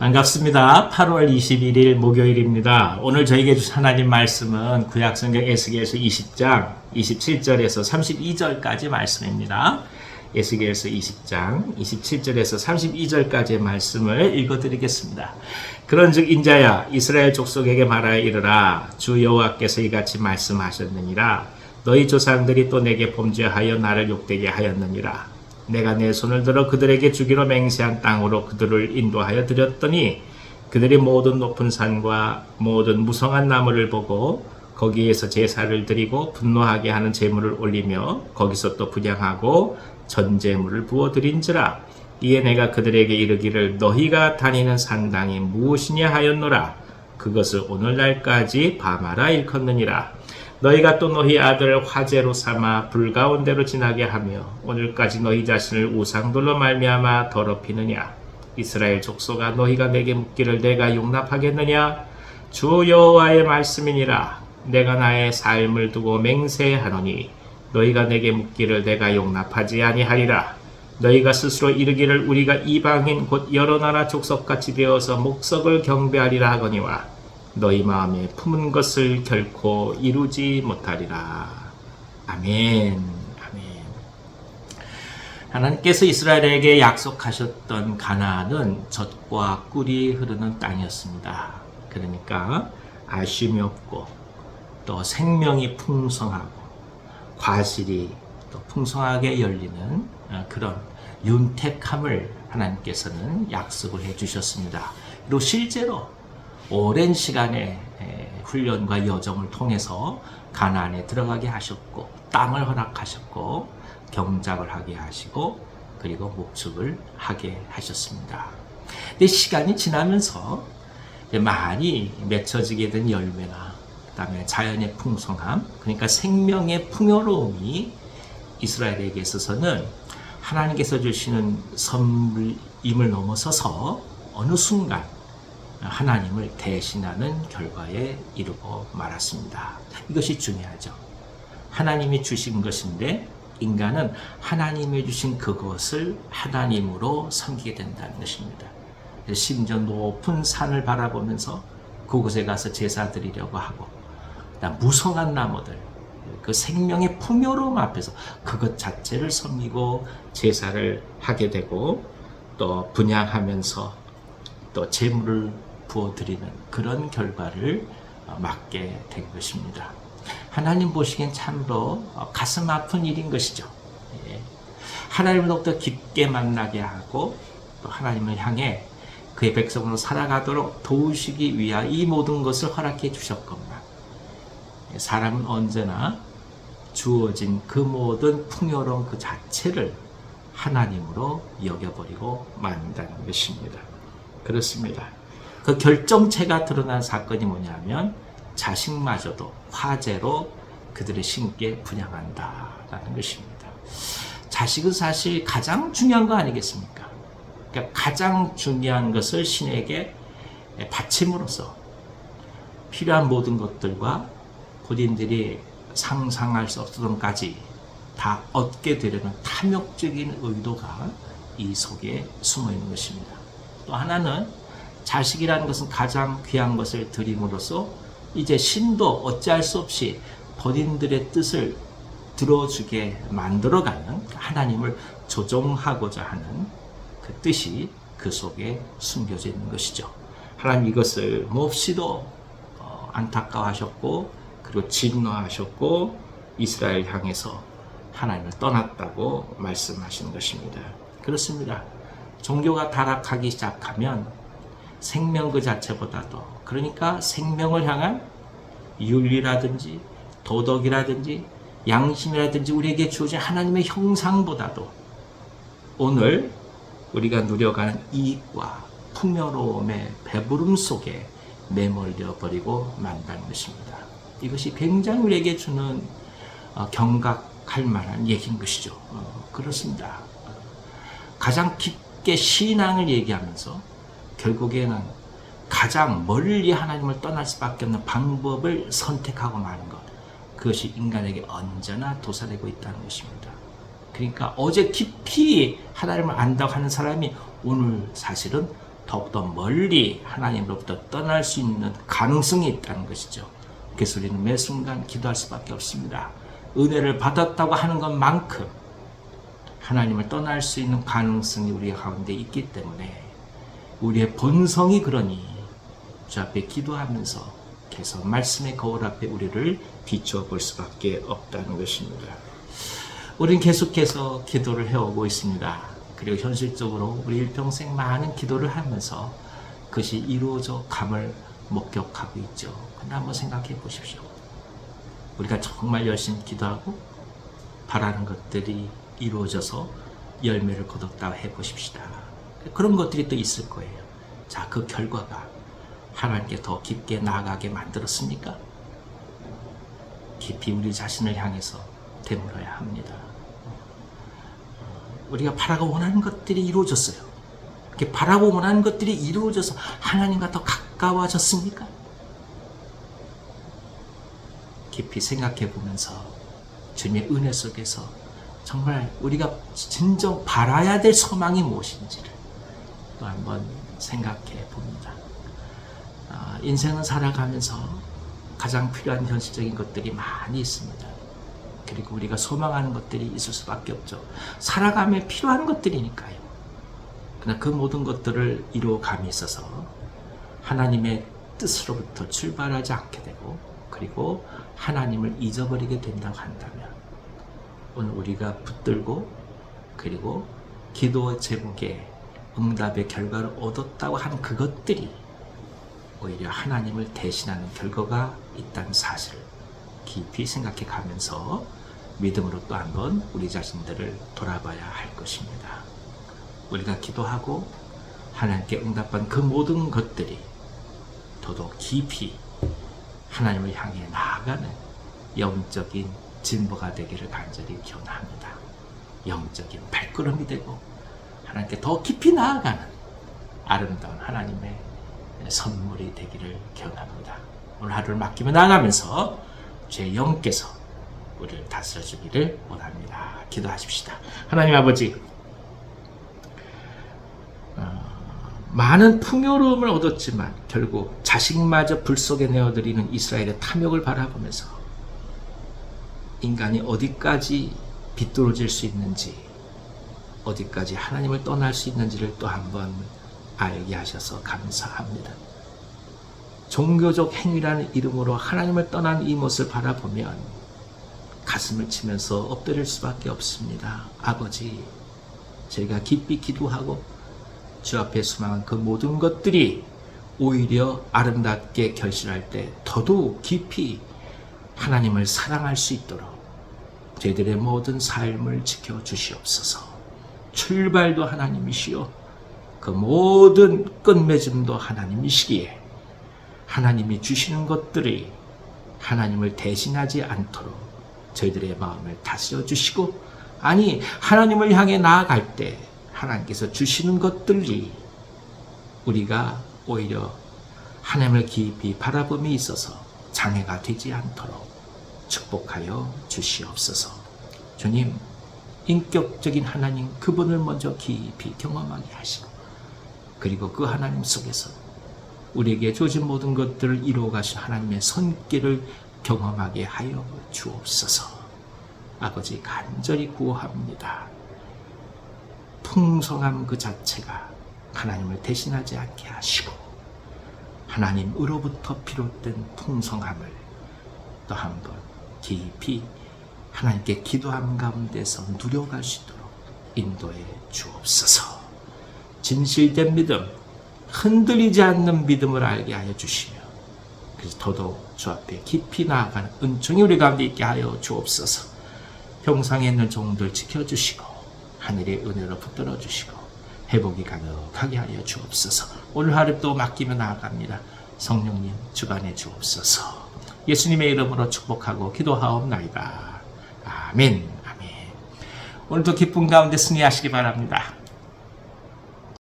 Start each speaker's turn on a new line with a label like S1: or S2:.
S1: 반갑습니다. 8월 21일 목요일입니다. 오늘 저에게 주신 하나님 말씀은 구약성경 에스겔서 20장 27절에서 32절까지 말씀입니다. 에스겔서 20장 27절에서 32절까지의 말씀을 읽어드리겠습니다. 그런즉 인자야 이스라엘 족속에게 말하여 이르라 주 여호와께서 이같이 말씀하셨느니라 너희 조상들이 또 내게 범죄하여 나를 욕되게 하였느니라 내가 내 손을 들어 그들에게 주기로 맹세한 땅으로 그들을 인도하여 드렸더니 그들이 모든 높은 산과 모든 무성한 나무를 보고 거기에서 제사를 드리고 분노하게 하는 제물을 올리며 거기서 또 분양하고 전제물을 부어 드린지라. 이에 내가 그들에게 이르기를 너희가 다니는 산당이 무엇이냐 하였노라 그것을 오늘날까지 밤하라 일컫느니라. 너희가 또 너희 아들을 화제로 삼아 불 가운데로 지나게 하며 오늘까지 너희 자신을 우상들로 말미암아 더럽히느냐? 이스라엘 족속아 너희가 내게 묻기를 내가 용납하겠느냐? 주 여호와의 말씀이니라. 내가 나의 삶을 두고 맹세하노니 너희가 내게 묻기를 내가 용납하지 아니하리라. 너희가 스스로 이르기를 우리가 이방인 곧 여러 나라 족속같이 되어서 목석을 경배하리라 하거니와 너희 마음에 품은 것을 결코 이루지 못하리라. 아멘. 아멘. 하나님께서 이스라엘에게 약속하셨던 가나안은 젖과 꿀이 흐르는 땅이었습니다. 그러니까 아쉬움이 없고 또 생명이 풍성하고 과실이 또 풍성하게 열리는 어, 그런 윤택함을 하나님께서는 약속을 해 주셨습니다. 그리고 실제로 오랜 시간의 에, 훈련과 여정을 통해서 가나안에 들어가게 하셨고 땅을 허락하셨고 경작을 하게 하시고 그리고 목축을 하게 하셨습니다. 근데 시간이 지나면서 많이 맺혀지게 된 열매나 그다음에 자연의 풍성함 그러니까 생명의 풍요로움이 이스라엘에게 있어서는 하나님께서 주시는 선물임을 넘어서서 어느 순간 하나님을 대신하는 결과에 이르고 말았습니다. 이것이 중요하죠. 하나님이 주신 것인데 인간은 하나님이 주신 그것을 하나님으로 섬기게 된다는 것입니다. 심지어 높은 산을 바라보면서 그곳에 가서 제사 드리려고 하고 무성한 나무들 그 생명의 풍요로움 앞에서 그것 자체를 섬기고 제사를 하게 되고 또 분양하면서 또 재물을 부어드리는 그런 결과를 맞게 된 것입니다. 하나님 보시기엔 참으로 가슴 아픈 일인 것이죠. 예. 더욱더 깊게 만나게 하고 또 하나님을 향해 그의 백성으로 살아가도록 도우시기 위하 이 모든 것을 허락해 주셨건만 사람은 언제나 주어진 그 모든 풍요로운 그 자체를 하나님으로 여겨버리고 만다는 것입니다. 그렇습니다. 그 결정체가 드러난 사건이 뭐냐면 자식마저도 화재로 그들의 신께 분양한다라는 것입니다. 자식은 사실 가장 중요한 거 아니겠습니까? 그러니까 가장 중요한 것을 신에게 바침으로써 필요한 모든 것들과 본인들이 상상할 수 없었던 까지 다 얻게 되려는 탐욕적인 의도가 이 속에 숨어 있는 것입니다. 또 하나는 자식이라는 것은 가장 귀한 것을 드림으로써 이제 신도 어찌할 수 없이 본인들의 뜻을 들어주게 만들어가는 하나님을 조종하고자 하는 그 뜻이 그 속에 숨겨져 있는 것이죠. 하나님 이것을 몹시도 어, 안타까워하셨고 그리고 진노하셨고 이스라엘 향해서 하나님을 떠났다고 말씀하신 것입니다. 그렇습니다. 종교가 타락하기 시작하면 생명 그 자체보다도 그러니까 생명을 향한 윤리라든지 도덕이라든지 양심이라든지 우리에게 주어진 하나님의 형상보다도 오늘 우리가 누려가는 이익과 풍요로움의 배부름 속에 내몰려 버리고 만다는 것입니다. 이것이 굉장히 우리에게 주는 어, 경각할 만한 얘기인 것이죠. 어, 그렇습니다. 가장 깊게 신앙을 얘기하면서 결국에는 가장 멀리 하나님을 떠날 수밖에 없는 방법을 선택하고 마는 것. 그것이 인간에게 언제나 도사되고 있다는 것입니다. 그러니까 어제 깊이 하나님을 안다고 하는 사람이 오늘 사실은 더욱더 멀리 하나님으로부터 떠날 수 있는 가능성이 있다는 것이죠. 그래서 우리는 매 순간 기도할 수밖에 없습니다. 은혜를 받았다고 하는 것만큼 하나님을 떠날 수 있는 가능성이 우리 가운데 있기 때문에 우리의 본성이 그러니 주 앞에 기도하면서 계속 말씀의 거울 앞에 우리를 비추어 볼 수밖에 없다는 것입니다. 우리는 계속해서 기도를 해오고 있습니다. 그리고 현실적으로 우리 일평생 많은 기도를 하면서 그것이 이루어져 감을 목격하고 있죠. 근데 한번 생각해 보십시오. 우리가 정말 열심히 기도하고 바라는 것들이 이루어져서 열매를 거뒀다 해 보십시다. 그런 것들이 또 있을 거예요. 자, 그 결과가 하나님께 더 깊게 나아가게 만들었습니까? 깊이 우리 자신을 향해서 되물어야 합니다. 우리가 바라고 원하는 것들이 이루어졌어요. 이렇게 바라고 원하는 것들이 이루어져서 하나님과 더 가까워졌습니까? 깊이 생각해 보면서 주님의 은혜 속에서 정말 우리가 진정 바라야 될 소망이 무엇인지를 또 한번 생각해 봅니다. 아, 인생은 살아가면서 가장 필요한 현실적인 것들이 많이 있습니다. 그리고 우리가 소망하는 것들이 있을 수밖에 없죠. 살아감에 필요한 것들이니까요. 그러나 그 모든 것들을 이루어감에 있어서 하나님의 뜻으로부터 출발하지 않게 되고 그리고 하나님을 잊어버리게 된다고 한다면 오늘 우리가 붙들고 그리고 기도 제목에 응답의 결과를 얻었다고 하는 그것들이 오히려 하나님을 대신하는 결과가 있다는 사실을 깊이 생각해 가면서 믿음으로 또 한 번 우리 자신들을 돌아봐야 할 것입니다. 우리가 기도하고 하나님께 응답한 그 모든 것들이 더더욱 깊이 하나님을 향해 나아가는 영적인 진보가 되기를 간절히 기원합니다. 영적인 발걸음이 되고 하나님께 더 깊이 나아가는 아름다운 하나님의 선물이 되기를 기원합니다. 오늘 하루를 맡기며 나가면서 제 영께서 우리를 다스려 주기를 원합니다. 기도하십시다. 하나님 아버지, 어, 많은 풍요로움을 얻었지만 결국 자식마저 불 속에 내어드리는 이스라엘의 탐욕을 바라보면서 인간이 어디까지 비뚤어질 수 있는지 어디까지 하나님을 떠날 수 있는지를 또 한번 알게 하셔서 감사합니다. 종교적 행위라는 이름으로 하나님을 떠난 이 모습을 바라보면 가슴을 치면서 엎드릴 수밖에 없습니다. 아버지, 저희가 깊이 기도하고 주 앞에 수망한 그 모든 것들이 오히려 아름답게 결실할 때 더더욱 깊이 하나님을 사랑할 수 있도록 저희들의 모든 삶을 지켜 주시옵소서. 출발도 하나님이시요. 그 모든 끝맺음도 하나님이시기에 하나님이 주시는 것들이 하나님을 대신하지 않도록 저희들의 마음을 다스려 주시고 아니 하나님을 향해 나아갈 때 하나님께서 주시는 것들이 우리가 오히려 하나님을 깊이 바라봄에 있어서 장애가 되지 않도록 축복하여 주시옵소서. 주님, 인격적인 하나님 그분을 먼저 깊이 경험하게 하시고 그리고 그 하나님 속에서 우리에게 주어진 모든 것들을 이루어 가신 하나님의 손길을 경험하게 하여 주옵소서. 아버지 간절히 구호합니다. 풍성함 그 자체가 하나님을 대신하지 않게 하시고 하나님으로부터 비롯된 풍성함을 또 한 번 깊이 하나님께 기도함 가운데서 누려갈 수 있도록 인도해 주옵소서. 진실된 믿음, 흔들리지 않는 믿음을 알게 하여 주시며 그래서 더더욱 주 앞에 깊이 나아가는 은총이 우리 가운데 있게 하여 주옵소서. 평상에 있는 종들 지켜주시고 하늘의 은혜로 붙들어 주시고 회복이 가능하게 하여 주옵소서. 오늘 하루 또 맡기며 나아갑니다. 성령님 주관해 주옵소서. 예수님의 이름으로 축복하고 기도하옵나이다. 아멘. 아멘. 오늘도 기쁨 가운데 승리하시기 바랍니다.